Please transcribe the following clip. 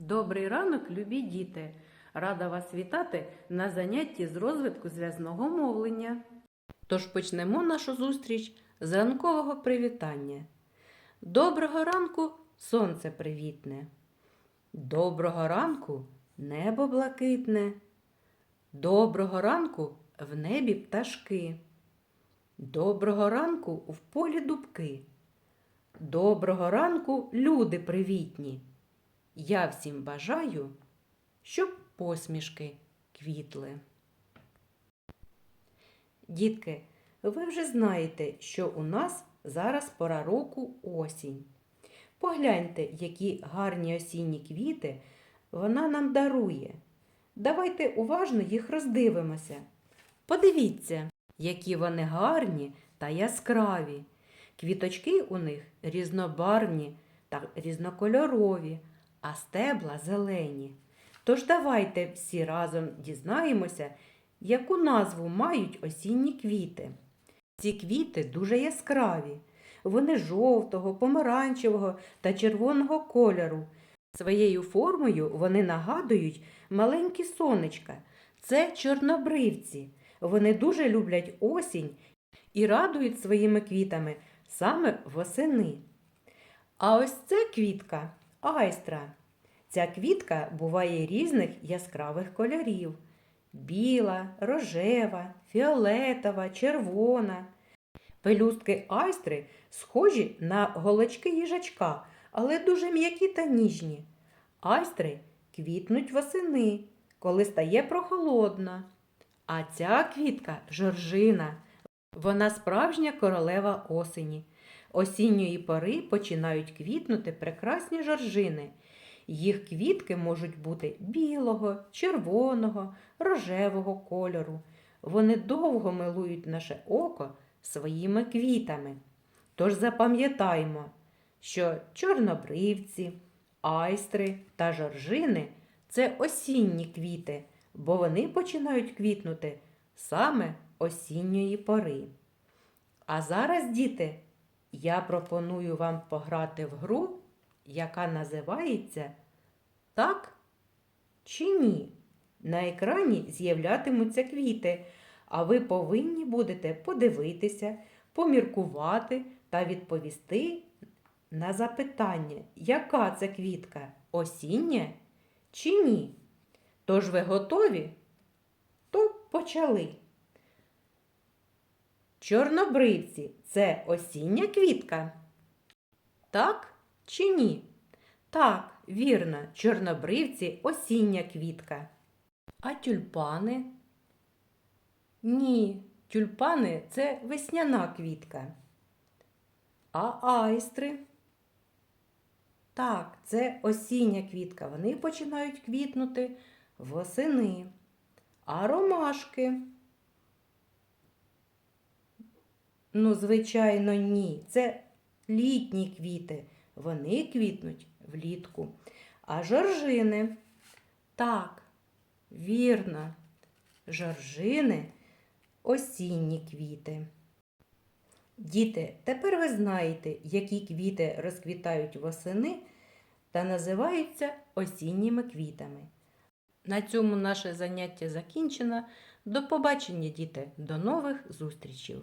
Добрий ранок, любі діти! Рада вас вітати на занятті з розвитку зв'язного мовлення. Тож почнемо нашу зустріч з ранкового привітання. Доброго ранку, сонце привітне. Доброго ранку, небо блакитне. Доброго ранку в небі пташки. Доброго ранку в полі дубки. Доброго ранку, люди привітні. Я всім бажаю, щоб посмішки квітли. Дітки, ви вже знаєте, що у нас зараз пора року осінь. Погляньте, які гарні осінні квіти вона нам дарує. Давайте уважно їх роздивимося. Подивіться, які вони гарні та яскраві. Квіточки у них різнобарвні та різнокольорові, а стебла зелені. Тож давайте всі разом дізнаємося, яку назву мають осінні квіти. Ці квіти дуже яскраві. Вони жовтого, помаранчевого та червоного кольору. Своєю формою вони нагадують маленькі сонечка. Це чорнобривці. Вони дуже люблять осінь і радують своїми квітами саме восени. А ось це квітка айстра. Ця квітка буває різних яскравих кольорів: біла, рожева, фіолетова, червона. Пелюстки айстри схожі на голочки їжачка, але дуже м'які та ніжні. Айстри квітнуть восени, коли стає прохолодна. А ця квітка жоржина. Вона справжня королева осені. Осінньої пори починають квітнути прекрасні жоржини. Їх квітки можуть бути білого, червоного, рожевого кольору. Вони довго милують наше око своїми квітами. Тож запам'ятаймо, що чорнобривці, айстри та жоржини це осінні квіти, бо вони починають квітнути саме осінньої пори. А зараз, діти, я пропоную вам пограти в гру, яка називається Так чи ні. На екрані з'являтимуться квіти, а ви повинні будете подивитися, поміркувати та відповісти на запитання, яка це квітка осіння чи ні. Тож ви готові? То почали. Чорнобривці це осіння квітка? Так чи ні? Так, вірно, чорнобривці осіння квітка. А тюльпани? Ні, тюльпани це весняна квітка. А айстри? Так, це осіння квітка. Вони починають квітнути восени. А ромашки? Ну, звичайно, ні. Це літні квіти. Вони квітнуть влітку. А жоржини? Так, вірно, жоржини осінні квіти. Діти, тепер ви знаєте, які квіти розквітають восени та називаються осінніми квітами. На цьому наше заняття закінчено. До побачення, діти, до нових зустрічей!